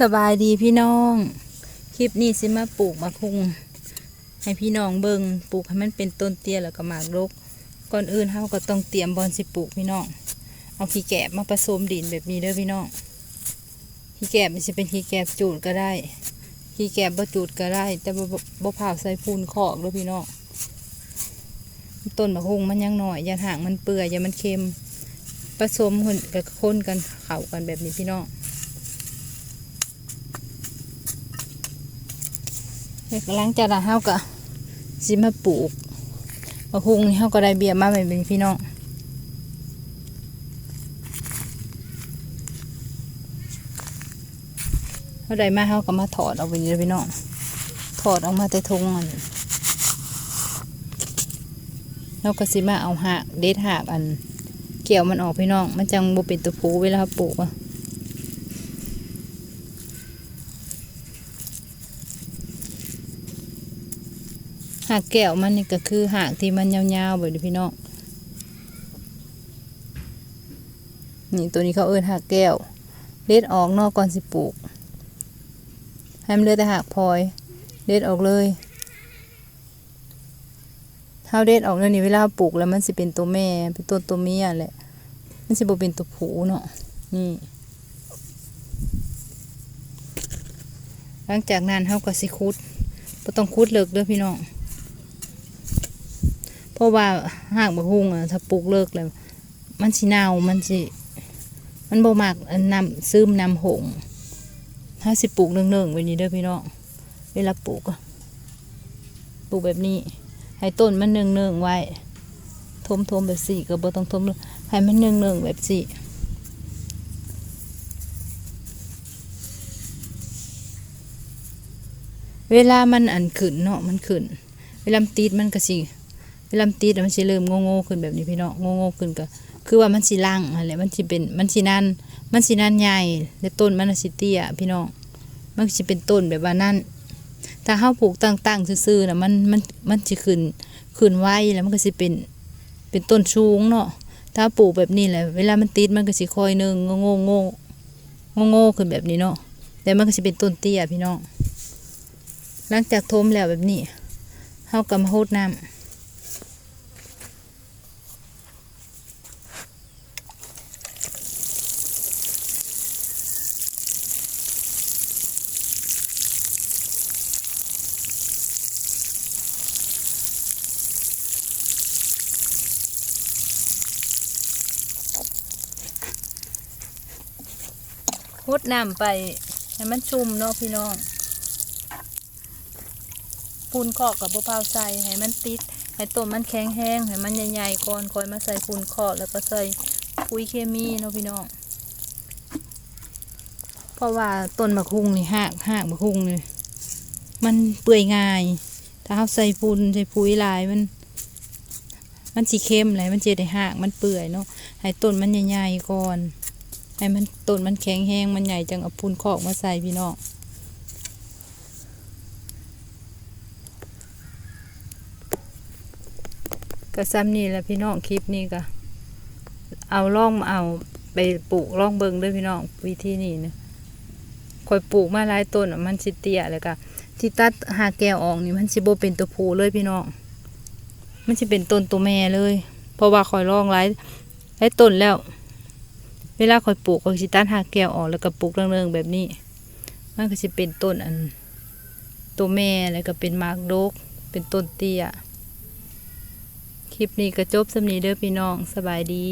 สบายดีพี่น้อง คลิปนี้สิมาปลูกมะคุง ให้พี่น้องเบิงปลูกให้มันเป็นต้นเตี้ยแล้วก็หมากรกก่อนอื่นเฮาก็ต้องเตรียมบอนสิปลูกพี่น้อง เอาขี้แกบมาผสมดินแบบนี้เด้อพี่น้องขี้แกบมันจะเป็นขี้แกบจูดก็ได้ขี้แกบบ่จูดก็ได้ แต่บ่บ่บ่เผาใส่ปูนขอกเด้อพี่น้องต้นมะคุงมันยังหน่อยอย่าห่างมันเปื่อยอย่ามันเค็มผสมคนกับคนกันเข้ากันแบบนี้พี่น้อง หลังจากนั้นเฮาก็สิมาปลูกมะฮุงนี่เฮาก็ได้เบี้ยมาเป็นพี่น้องเฮาได้มาเฮาก็มาถอดเอาไปเลยพี่น้องถอดออกมาแต่ทงอันเราก็สิมาเอาหากเด็ดหากอันเกี่ยวมันออกพี่น้อง มันจังบ่เป็นตัวผูเวลาปลูกอะ หากแก้วมันนี่ก็คือหากที่มันยาวๆบบนี้พี่น้องนี่ตัวนี้เขาเอิ้นหากแก้วเด็ดออกนอกก่อนสิปลูกให้มันเหลือแต่หากพลอยเด็ดออกเลยเท้าเด็ดออกเลยนี่เวลาปลูกแล้วมันสิเป็นตัวแม่เป็นตัวตัวเมียแหละมันสิบ่เป็นตัวผู้เนาะนี่หลังจากนั้นเขาก็สิคุดบ่ต้องคุดเลิกเด้อพี่น้อง ราะว่าหากบักฮุงอะถ้าปลูกเลิกแล้วมันสิเน่ามันสิมันบ่มักนนำซึมนำหงถ้าสิปลูกเนื่องๆไว้นี้เด้อพี่น้องเวลาปลูกปลูกแบบนี้ ให้ต้นมันเนื่องๆไว้ทมทมแบบสี่ก็บ่ต้องทมให้มันเนื่องๆแบบสี่เวลามันอันขึ้นเนาะมันขึ้น เวลาติดมันก็สิ เวลาติดมันสิเริ่มโง่ๆขึ้นแบบนี้พี่น้องโง่ๆขึ้นก็คือว่ามันสิล่างอะไรมันสิเป็นมันสินั่นมันสินั่นใหญ่และต้นมันสิเตี้ยพี่น้องมันสิเป็นต้นแบบว่านั่นถ้าเฮาปลูกตั้งๆซื่อๆน่ะมันมันมันสิขึ้นขึ้นไวแล้วมันก็สิเป็นเป็นต้นสูงเนาะถ้าปลูกแบบนี้แหละเวลามันติดมันก็สิคอยหนึงโง่ๆโง่โง่ๆขึ้นแบบนี้เนาะแต่มันก็สิเป็นต้นเตี้ยพี่น้องหลังจากทมแล้วแบบนี้เฮาก็มาโฮดน้ำ พุดน้ำไปให้มันชุ่มเนาะพี่น้องปูนคอกกับมะพาวใส่ให้มันติด ให้ต้นมันแข็งแห้งให้มันใหญ่ๆก่อนค่อยมาใส่ปูนคอกแล้วก็ใส่ปุ๋ยเคมีเนาะพี่น้องเพราะว่าต้นมะคุงนี่หากหากมะคุงนี่มันเปื่อยง่าย ถ้าเราใส่ปูนใส่ปุ๋ยลายมัน มันสีเข้มเลยมันเจได้หากมันเปื่อยเนาะให้ต้นมันใหญ่ๆก่อน ให้มันต้นมันแข็งแห้งมันใหญ่จังเอาปูนคอกมาใส่พี่น้องก็ซ้ำนี่แหละพี่น้องคลิปนี้ก็เอาล่องเอาไปปลูกล่องเบิงด้วยพี่น้องวิธีนี้นะคอยปลูกมาหลายต้นอะมันสิเตี้ยเลยก็ที่ตัดหาแก้วออกนี่มันสิโบเป็นตัวผูเลยพี่น้องมันจะเป็นต้นตัวแม่เลย เพราะว่าคอยล่องหลายหลายต้นแล้ว เวลาคอยปลูกคอยสิตัดหาแก้วออกแล้วก็ปลูกเรื่องๆแบบนี้ มันก็จะเป็นต้นอัน ตัวแม่แล้วก็เป็นมากโดกเป็นต้นเตี้ยคลิปนี้ก็จบสำนีเด้อพี่น้องสบายดี